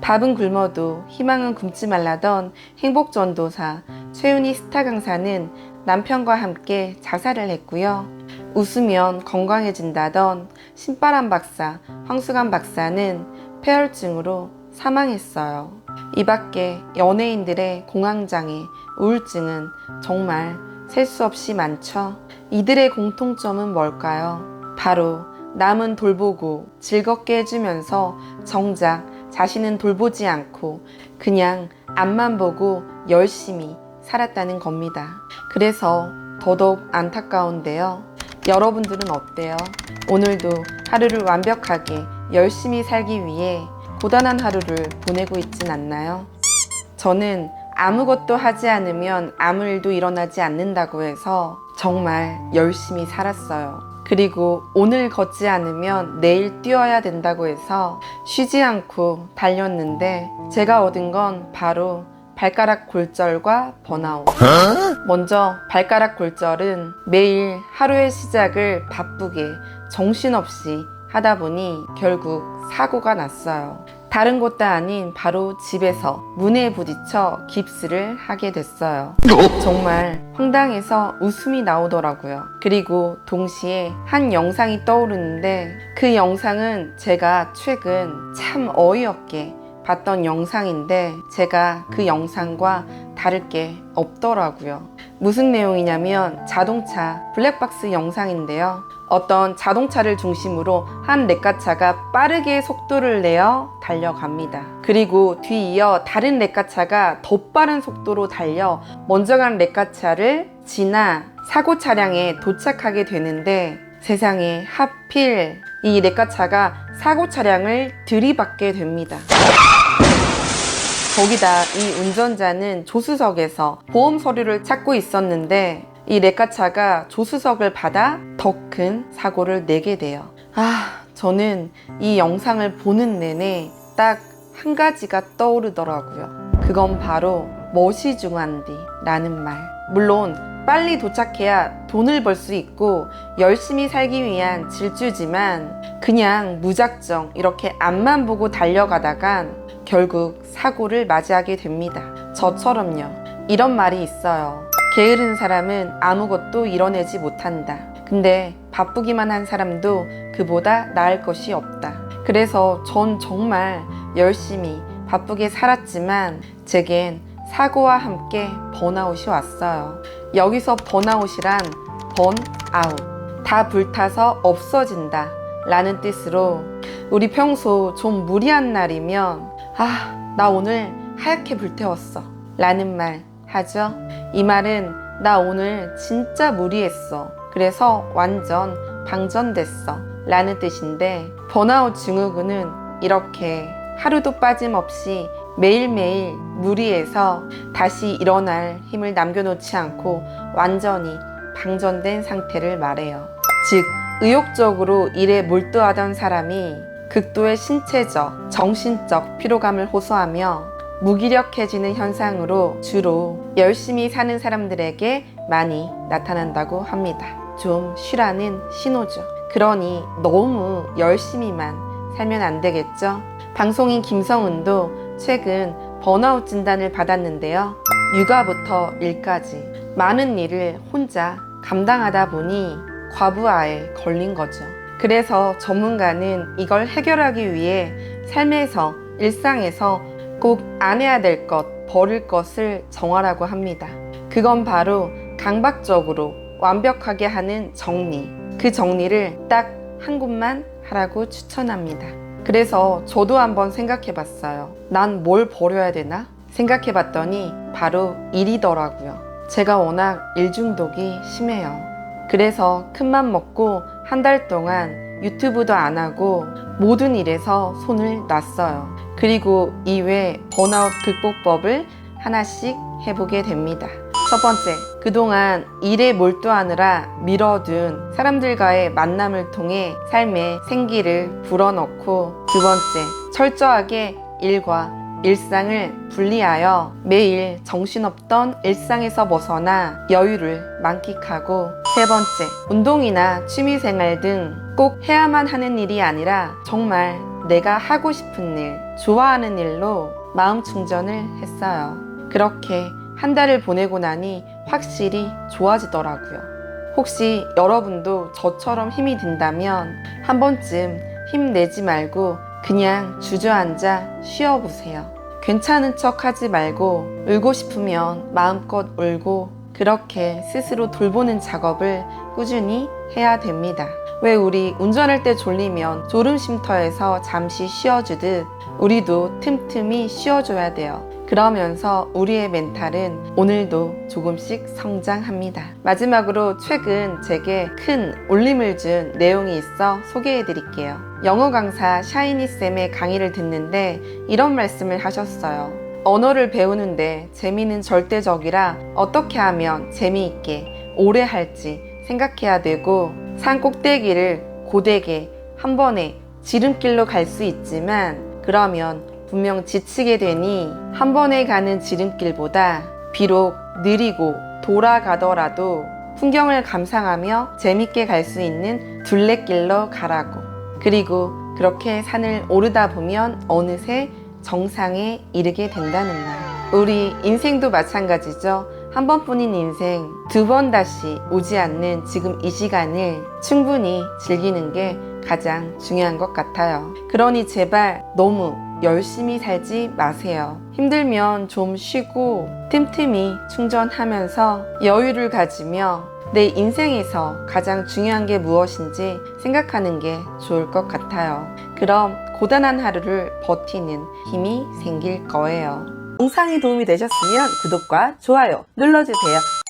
밥은 굶어도 희망은 굶지 말라던 행복전도사 최윤희 스타 강사는 남편과 함께 자살을 했고요. 웃으면 건강해진다던 신바람 박사 황수관 박사는 폐혈증으로 사망했어요. 이 밖에 연예인들의 공황장애, 우울증은 정말 셀 수 없이 많죠. 이들의 공통점은 뭘까요? 바로 남은 돌보고 즐겁게 해주면서 정작 자신은 돌보지 않고 그냥 앞만 보고 열심히 살았다는 겁니다. 그래서 더더욱 안타까운데요. 여러분들은 어때요? 오늘도 하루를 완벽하게 열심히 살기 위해 고단한 하루를 보내고 있진 않나요? 저는 아무것도 하지 않으면 아무 일도 일어나지 않는다고 해서 정말 열심히 살았어요. 그리고 오늘 걷지 않으면 내일 뛰어야 된다고 해서 쉬지 않고 달렸는데 제가 얻은 건 바로 발가락 골절과 번아웃. 먼저 발가락 골절은 매일 하루의 시작을 바쁘게 정신없이 하다 보니 결국 사고가 났어요. 다른 곳도 아닌 바로 집에서 문에 부딪혀 깁스를 하게 됐어요. 정말 황당해서 웃음이 나오더라고요. 그리고 동시에 한 영상이 떠오르는데 그 영상은 제가 최근 참 어이없게 봤던 영상인데 제가 그 영상과 다를 게 없더라고요. 무슨 내용이냐면 자동차 블랙박스 영상인데요. 어떤 자동차를 중심으로 한 레카차가 빠르게 속도를 내어 달려갑니다. 그리고 뒤이어 다른 레카차가 더 빠른 속도로 달려 먼저 간 레카차를 지나 사고 차량에 도착하게 되는데 세상에 하필 이 레카차가 사고 차량을 들이받게 됩니다. 거기다 이 운전자는 조수석에서 보험 서류를 찾고 있었는데 이 레카차가 조수석을 받아 더 큰 사고를 내게 돼요. 아, 저는 이 영상을 보는 내내 딱 한 가지가 떠오르더라고요. 그건 바로 멋이 중한디 라는 말. 물론 빨리 도착해야 돈을 벌 수 있고 열심히 살기 위한 질주지만 그냥 무작정 이렇게 앞만 보고 달려가다간 결국 사고를 맞이하게 됩니다. 저처럼요. 이런 말이 있어요. 게으른 사람은 아무것도 이뤄내지 못한다. 근데 바쁘기만 한 사람도 그보다 나을 것이 없다. 그래서 전 정말 열심히 바쁘게 살았지만 제겐 사고와 함께 번아웃이 왔어요. 여기서 번아웃이란 번아웃. 다 불타서 없어진다. 라는 뜻으로 우리 평소 좀 무리한 날이면 아, 나 오늘 하얗게 불태웠어. 라는 말 하죠. 이 말은 나 오늘 진짜 무리했어. 그래서 완전 방전됐어. 라는 뜻인데 번아웃 증후군은 이렇게 하루도 빠짐없이 매일매일 무리해서 다시 일어날 힘을 남겨놓지 않고 완전히 방전된 상태를 말해요. 즉, 의욕적으로 일에 몰두하던 사람이 극도의 신체적, 정신적 피로감을 호소하며 무기력해지는 현상으로 주로 열심히 사는 사람들에게 많이 나타난다고 합니다. 좀 쉬라는 신호죠. 그러니 너무 열심히만 살면 안 되겠죠? 방송인 김성은도 최근 번아웃 진단을 받았는데요. 육아부터 일까지 많은 일을 혼자 감당하다 보니 과부하에 걸린 거죠. 그래서 전문가는 이걸 해결하기 위해 삶에서, 일상에서 꼭 안 해야 될 것, 버릴 것을 정하라고 합니다. 그건 바로 강박적으로 완벽하게 하는 정리. 그 정리를 딱 한 곳만 하라고 추천합니다. 그래서 저도 한번 생각해 봤어요. 난 뭘 버려야 되나? 생각해 봤더니 바로 일이더라고요. 제가 워낙 일 중독이 심해요. 그래서 큰맘 먹고 한 달 동안 유튜브도 안 하고 모든 일에서 손을 놨어요. 그리고 이외 번아웃 극복법을 하나씩 해보게 됩니다. 첫 번째, 그동안 일에 몰두하느라 미뤄둔 사람들과의 만남을 통해 삶에 생기를 불어넣고 두 번째, 철저하게 일과 일상을 분리하여 매일 정신없던 일상에서 벗어나 여유를 만끽하고 세 번째, 운동이나 취미생활 등 꼭 해야만 하는 일이 아니라 정말 내가 하고 싶은 일, 좋아하는 일로 마음 충전을 했어요. 그렇게 한 달을 보내고 나니 확실히 좋아지더라고요. 혹시 여러분도 저처럼 힘이 든다면 한 번쯤 힘내지 말고 그냥 주저앉아 쉬어보세요. 괜찮은 척 하지 말고 울고 싶으면 마음껏 울고 그렇게 스스로 돌보는 작업을 꾸준히 해야 됩니다. 왜 우리 운전할 때 졸리면 졸음 쉼터에서 잠시 쉬어주듯 우리도 틈틈이 쉬어줘야 돼요. 그러면서 우리의 멘탈은 오늘도 조금씩 성장합니다. 마지막으로 최근 제게 큰 울림을 준 내용이 있어 소개해 드릴게요. 영어 강사 샤이니쌤의 강의를 듣는데 이런 말씀을 하셨어요. 언어를 배우는데 재미는 절대적이라 어떻게 하면 재미있게 오래 할지 생각해야 되고 산 꼭대기를 고되게 한 번에 지름길로 갈 수 있지만 그러면 분명 지치게 되니 한 번에 가는 지름길보다 비록 느리고 돌아가더라도 풍경을 감상하며 재밌게 갈 수 있는 둘레길로 가라고. 그리고 그렇게 산을 오르다 보면 어느새 정상에 이르게 된다는 말. 우리 인생도 마찬가지죠. 한 번뿐인 인생 두 번 다시 오지 않는 지금 이 시간을 충분히 즐기는 게 가장 중요한 것 같아요. 그러니 제발 너무 열심히 살지 마세요. 힘들면 좀 쉬고 틈틈이 충전하면서 여유를 가지며 내 인생에서 가장 중요한 게 무엇인지 생각하는 게 좋을 것 같아요. 그럼 고단한 하루를 버티는 힘이 생길 거예요. 영상이 도움이 되셨으면 구독과 좋아요 눌러주세요.